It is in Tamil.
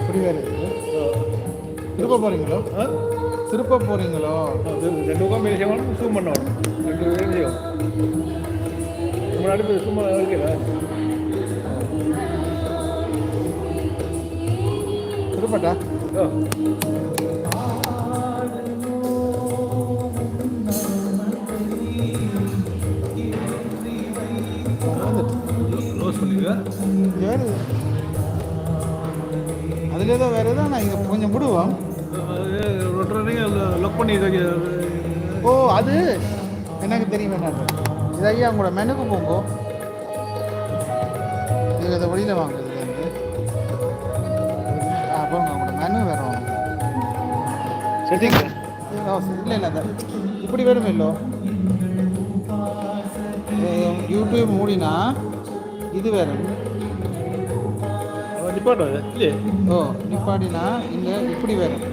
இப்படி வேறு திருப்ப போகிறீங்களோ திருப்ப போகிறீங்களோ ரெண்டு மேலே செய்யணும் ஜூம் பண்ணணும். ரெண்டு பேரும் செய்யும் முன்னாடி போய் சும்மா இருக்கல திருப்பட்டா க்ளோஸ் பண்ணிடுங்க வேறு அதில் ஏதோ வேறு ஏதோ நான் இங்கே கொஞ்சம் விடுவோம். பண்ணி இதை ஓ அது? எனக்கு தெரியும் என்னன்னு இது ஐயா உங்களோட மெனுக்கு போங்க. நீங்கள் இதை வெளியில் வாங்க இதுலேருந்து அப்போ உங்களோட மெனு வரும் செட்டிங் இல்லை இல்லை அந்த இப்படி வரும் இல்லோ. யூடியூப் மூடினா இது வரும் நிப்பாட்டம் இல்லையே. ஓ நிப்பாடினா இங்கே இப்படி வரும்